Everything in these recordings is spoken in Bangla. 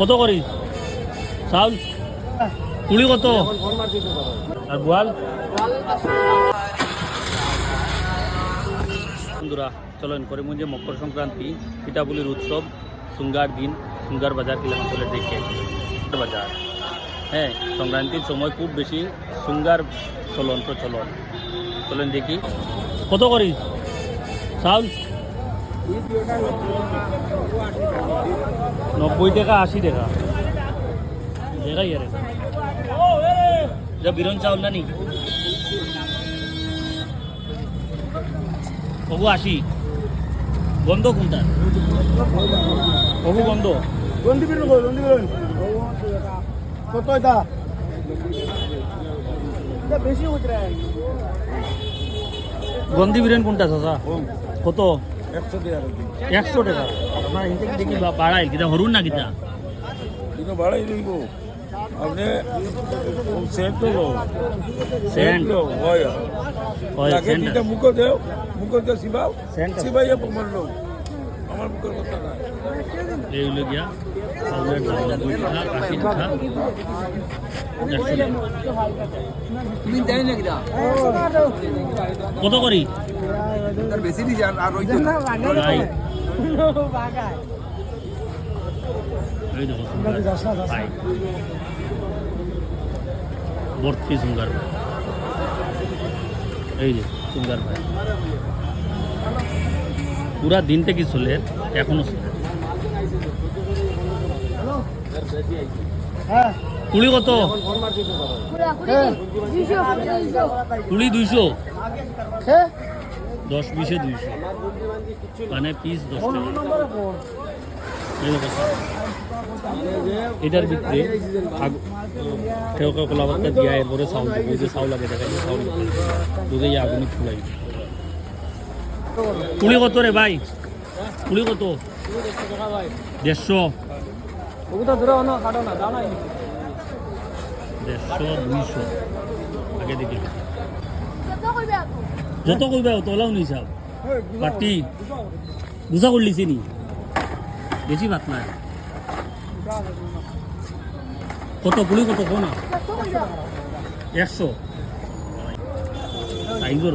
কত করিস চাউল। কুড়ি কত? আর বোয়াল? বন্ধুরা চলেন করিমগঞ্জে মকর সংক্রান্তি পিঠাপুলির উৎসব সুঙ্গার দিন সুঙ্গার বাজার কিলোমিটার দেখে। বাজার। হ্যাঁ সংক্রান্তির সময় খুব বেশি সুঙ্গার চলন প্রচলন। চলেন দেখি। কত করিস চাউল। নব্বই টাকা আশি টাকা। দেখাই আরে যা বিরন চাউল না নি? আশি। বন্ধ কোনটা কবু বন্ধ গন্ডি বেরোন গন্ডি বেরোন কত এটা? বেশি হচ্ছে গন্ধি বিরিয়ানি কোনটা চাচা? কত? একশো টাকা। আপনার এখান থেকে দেখি বাড়াই কিতা হরুন না কিতা কিন্তু বাড়াই দিব। আপনি সেন্ট লো সেন্ট? লো হয়। হয় সেন্ট। মুখ দেও মুখ দিয়ে সিবাও। সিবাইয়া প্রমাণ লো আমার মুখের কথা না এই হলো গিয়া আশি টাকা কত করি? তার বেশি দিছে আর সুন্দর। ভর্তি সুন্দর ভাই। এই যে সুন্দর ভাই। পুরা দিন থেকে চলে? এখনও চলে হ্যাঁ। কুড়ি কত? কুড়ি দুইশো। দশ বিশে দুইশো। মানে পিস দশ এই। এটার ভিতরে আগ- কেউ কেউ কলা পাতা দিয়া এরপরে চাউল দেবো। এই যে চাউল আগে দেখা চাউল দুধে আগুনে ফুলাই কুড়ি কত রে ভাই? কুড়ি কত? দেড়শো। ওটা ধরে কাটো না, দাও না। দেড়শো দুইশো। আগে দেখি। যত কইবা তোলাও নি সব পাটি বুঝা করলিছি নি। বেশি ভাত নাই। কত পুলি কত কোনা একশো। সাইজর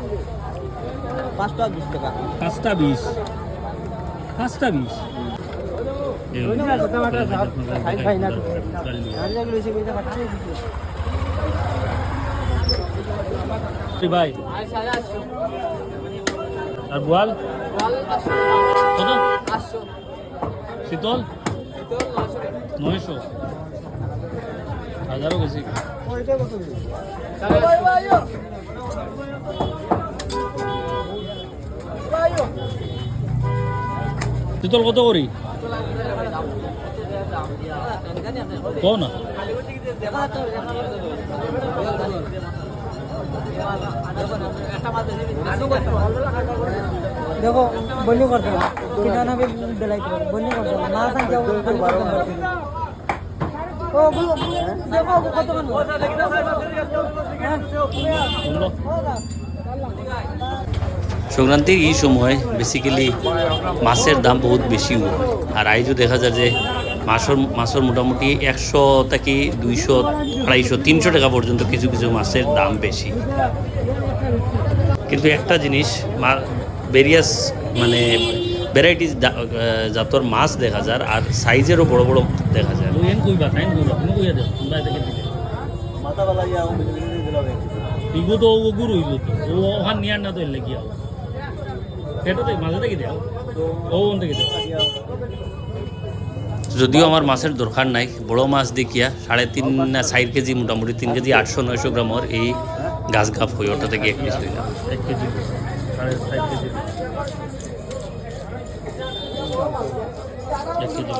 পাঁচটা বিশ টাকা। পাঁচটা বিশ। পাঁচটা বিশ। ভাই। আর বোয়াল? কত? শীতল? নয়শো। হাজারও বেশি। পিতল কত করি? কো না? দেখো বন্ধু করতে কিনা বি বন্ধু করতে না সংখ্যা ও গুলো দেখো কত সংক্রান্তির এই সময় বেসিক্যালি মাছের দাম বহুত বেশি হয় আর আইজও দেখা যায় যে মাছের মাছের মোটামুটি একশো থেকে দুইশো আড়াইশো তিনশো টাকা পর্যন্ত কিছু কিছু মাছের দাম বেশি। কিন্তু একটা জিনিস ভেরিয়াস মানে ভ্যারাইটিস জাতর মাছ দেখা যায় আর সাইজেরও বড় বড় দেখা যায়। মাথা বেলা গুরু ওখান নিয়ার না তো লাগিয়া সেটা তো মাঝে থেকে দেও ও থেকে দেও যদিও আমার মাছের দরকার নাই বড় মাছ দেখিয়া সাড়ে তিন না চার কেজি মোটামুটি তিন কেজি আটশো নয়শো গ্রামর এই গাছ গাপ হয়ে ওটা থেকে এক পিস হইলাম এক কেজি সাড়ে চার কেজি এক কেজি